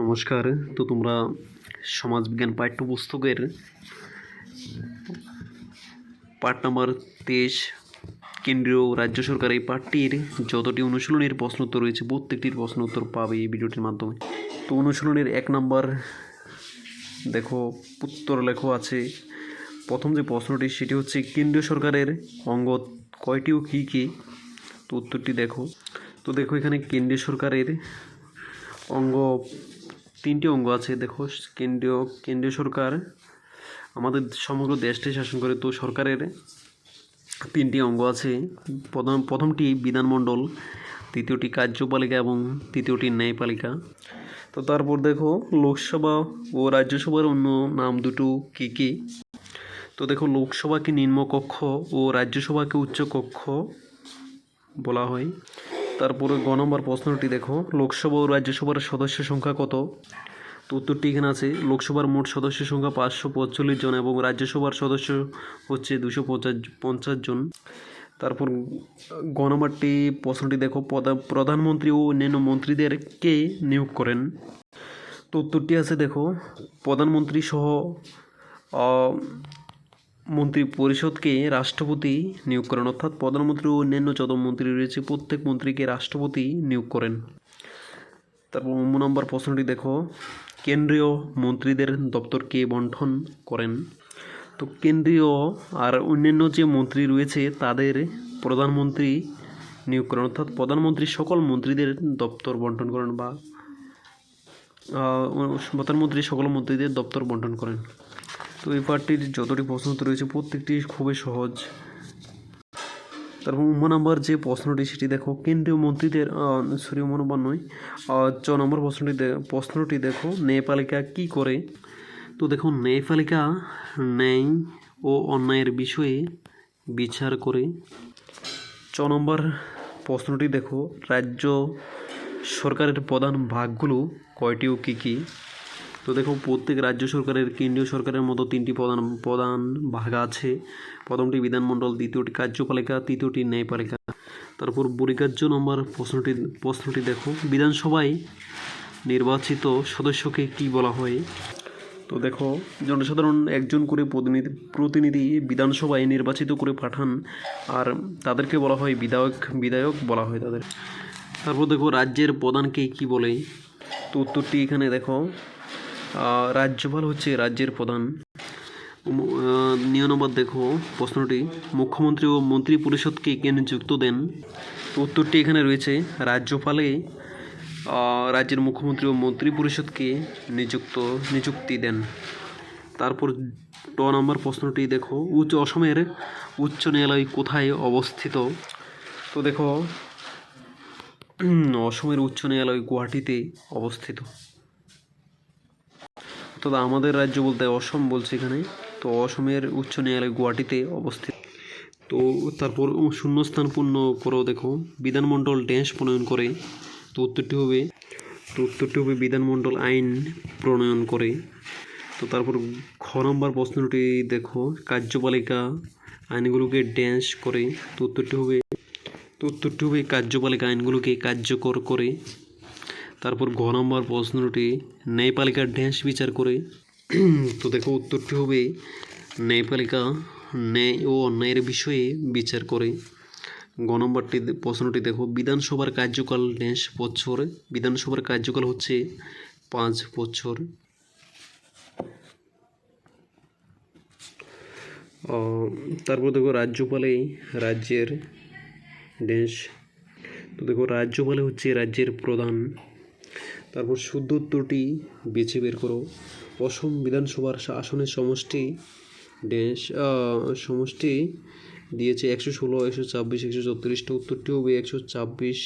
নমস্কার। তো তোমরা সমাজবিজ্ঞান পাঠ্যপুস্তকের পাঠ নাম্বার তেইশ কেন্দ্রীয় রাজ্য সরকার এই পাঠটির যতটি অনুশীলনের প্রশ্ন উত্তর রয়েছে, প্রত্যেকটির প্রশ্ন উত্তর পাবে এই ভিডিওটির মাধ্যমে। তো অনুশীলনের এক নাম্বার, দেখো, উত্তর লেখো আছে। প্রথম যে প্রশ্নটি, সেটি হচ্ছে, কেন্দ্রীয় সরকারের অঙ্গ কয়টি ও কী কী? তো উত্তরটি দেখো। তো দেখো এখানে কেন্দ্রীয় সরকারের অঙ্গ তিনটি অঙ্গ আছে, দেখো, কেন্দ্রীয় কেন্দ্রীয় সরকার, আমাদের সমগ্র দেশটি শাসন করে, তো সরকারের তিনটি অঙ্গ আছে। প্রথম, প্রথমটি বিধানমণ্ডল দ্বিতীয়টি কার্যপালিকা এবং তৃতীয়টি ন্যায়পালিকা। তো তারপর দেখো, লোকসভা ও রাজ্যসভার অন্য নাম দুটো কী কী? তো দেখো, লোকসভাকে নিম্নকক্ষ ও রাজ্যসভাকে উচ্চকক্ষ বলা হয়। তারপরে গ নম্বর প্রশ্নটি দেখো, লোকসভা ও রাজ্যসভার সদস্য সংখ্যা কত? তো উত্তরটি এখানে আছে, লোকসভার মোট সদস্য সংখ্যা পাঁচশো পঁয়তাল্লিশ জন এবং রাজ্যসভার সদস্য হচ্ছে দুশো পঞ্চাশ পঞ্চাশ জন। তারপর গ নম্বরটি, প্রশ্নটি দেখো প্রধা- প্রধানমন্ত্রী ও অন্যান্য মন্ত্রীদেরকে নিয়োগ করেন? তো উত্তরটি আছে দেখো, প্রধানমন্ত্রী সহ আহ, মন্ত্রী পরিষদকে রাষ্ট্রপতি নিয়োগ করেন অর্থাৎ প্রধানমন্ত্রী ও অন্যান্য যত মন্ত্রী রয়েছে প্রত্যেক মন্ত্রীকে রাষ্ট্রপতি নিয়োগ করেন। তারপর অন্য নম্বর প্রশ্নটি দেখো কেন্দ্রীয় মন্ত্রীদের দপ্তরকে বন্টন করেন। তো কেন্দ্রীয় আর অন্যান্য যে মন্ত্রী রয়েছে তাদের প্রধানমন্ত্রী নিয়োগ করেন অর্থাৎ প্রধানমন্ত্রী সকল মন্ত্রীদের দপ্তর বন্টন করেন বা প্রধানমন্ত্রী সকল মন্ত্রীদের দপ্তর বন্টন করেন। তো এই পার্টির যতটি প্রশ্ন রয়েছে, প্রত্যেকটি খুবই সহজ। তারপর উম নম্বর যে প্রশ্নটি, সেটি দেখো। কেন্দ্রীয় মন্ত্রীদের সরি উম নম্বর নয় চ নম্বর প্রশ্নটি প্রশ্নটি দেখো, ন্যায়পালিকা কি করে? তো দেখো, ন্যায়পালিকা ন্যায় ও অন্যায়ের বিষয়ে বিচার করে। চ নম্বর প্রশ্নটি দেখো, রাজ্য সরকারের প্রধান ভাগগুলো কয়টি ও কী কী? তো দেখো, প্রত্যেক রাজ্য সরকারের, কেন্দ্রীয় সরকারের মতো তিনটি প্রধান প্রধান ভাগ আছে। প্রথমটি বিধানমণ্ডল, দ্বিতীয়টি কার্যপালিকা, তৃতীয়টি ন্যায়পালিকা। তারপর পরিকার্য নম্বর প্রশ্নটি প্রশ্নটি দেখো। বিধানসভায় নির্বাচিত সদস্যকে কি বলা হয়? তো দেখো, জনসাধারণ একজন করে প্রতিনিধি প্রতিনিধি বিধানসভায় নির্বাচিত করে পাঠান আর তাদেরকে বলা হয় বিধায়ক বিধায়ক বলা হয় তাদের। তারপর দেখো, রাজ্যের প্রধানকে কি বলে? তো উত্তরটি এখানে দেখো রাজ্যপাল হচ্ছে রাজ্যের প্রধান। নিয় নম্বর দেখো, প্রশ্নটি, মুখ্যমন্ত্রী ও মন্ত্রী পরিষদকে কে নিযুক্ত দেন? তো উত্তরটি এখানে রয়েছে, রাজ্যপালে রাজ্যের মুখ্যমন্ত্রী ও মন্ত্রী পরিষদকে নিযুক্ত, নিযুক্তি দেন। তারপর ট নম্বর প্রশ্নটি, দেখো, উচ্চ অসমের উচ্চ ন্যায়ালয় কোথায় অবস্থিত? তো দেখো অসমের উচ্চ ন্যায়ালয় গুয়াহাটিতে অবস্থিত। তো আমাদের রাজ্য বলতে অসম বলছে এখানে। তো অসমের উচ্চ ন্যায়ালয় গুয়াহাটিতে অবস্থিত। তো তারপর শূন্যস্থান পূর্ণ করো দেখো। বিধানমণ্ডল ড্যাশ প্রণয়ন করে। তো উত্তরটি হবে, তো উত্তরটি হবে বিধানমণ্ডল আইন প্রণয়ন করে। তো তারপর খ নম্বর প্রশ্নটি দেখো, কার্যপালিকা আইনগুলোকে ড্যাশ করে। তো উত্তরটি হবে, তো উত্তরটি হবে কার্যপালিকা আইনগুলোকে কার্যকর করে। তারপর ঘ নম্বর প্রশ্নটি ন্যায়পালিকার ড্যাশ বিচার করে। তো দেখো উত্তরটি হবে ন্যায়পালিকা ন্যায় ও অন্যায়ের বিষয়ে বিচার করে। গ নম্বরটি প্রশ্নটি দেখো, বিধানসভার কার্যকাল ড্যাশ বছর, বিধানসভার কার্যকাল হচ্ছে পাঁচ বছর। তারপর দেখো রাজ্যপালে রাজ্যের ড্যাশ। তো দেখো রাজ্যপালে হচ্ছে রাজ্যের প্রধান তারপর শুদ্ধ উত্তরটি বেছে বের করো। অসম বিধানসভার আসনের সমষ্টি ড্যাশ সমষ্টি দিয়েছে একশো ষোলো, একশো ছাব্বিশ, একশো চৌত্রিশটা উত্তরটি হবে একশো ছাব্বিশ।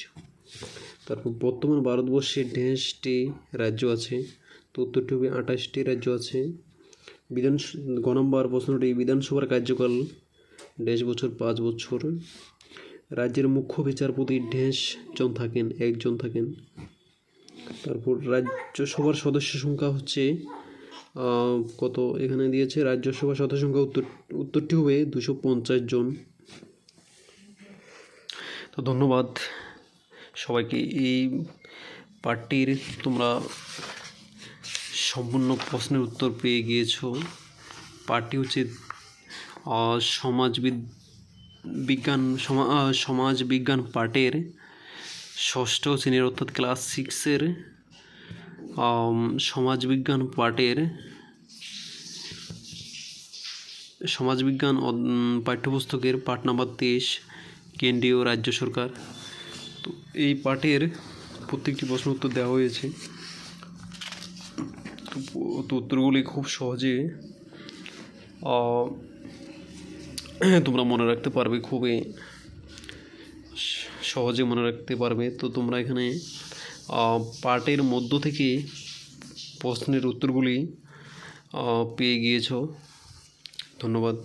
তারপর বর্তমান ভারতবর্ষে ড্যাশটি রাজ্য আছে, তো উত্তরটি হবে আঠাশটি রাজ্য আছে। বিধান, গ নম্বর প্রশ্নটি, বিধানসভার কার্যকাল ড্যাশ বছর পাঁচ বছর। রাজ্যের মুখ্য বিচারপতি ড্যাশ জন থাকেন, একজন থাকেন। তারপর রাজ্যসভার সদস্য সংখ্যা হচ্ছে কত এখানে দিয়েছে? রাজ্যসভার সদস্য সংখ্যা উত্তর, উত্তরটি হবে দুশো পঞ্চাশ জন। তো ধন্যবাদ সবাইকে। এই পার্টির তোমরা সম্পূর্ণ প্রশ্নের উত্তর পেয়ে গিয়েছো। পার্টি হচ্ছে সমাজবিদ বিজ্ঞান, সমা সমাজ বিজ্ঞান পাঠের ষষ্ঠ শ্রেণির অর্থাৎ ক্লাস সিক্সের সমাজবিজ্ঞান পাঠের, সমাজবিজ্ঞান পাঠ্যপুস্তকের পাঠ নাম্বার তেইশ, কেন্দ্রীয় রাজ্য সরকার। তো এই পাঠের প্রত্যেকটি প্রশ্ন উত্তর দেওয়া হয়েছে। তো উত্তরগুলি খুব সহজে তোমরা মনে রাখতে পারবে, খুবই সহজে মনে রাখতে পারবে। তো তোমরা এখানে পার্টের মধ্য থেকে প্রশ্নের উত্তরগুলি পেয়ে গিয়েছ। ধন্যবাদ।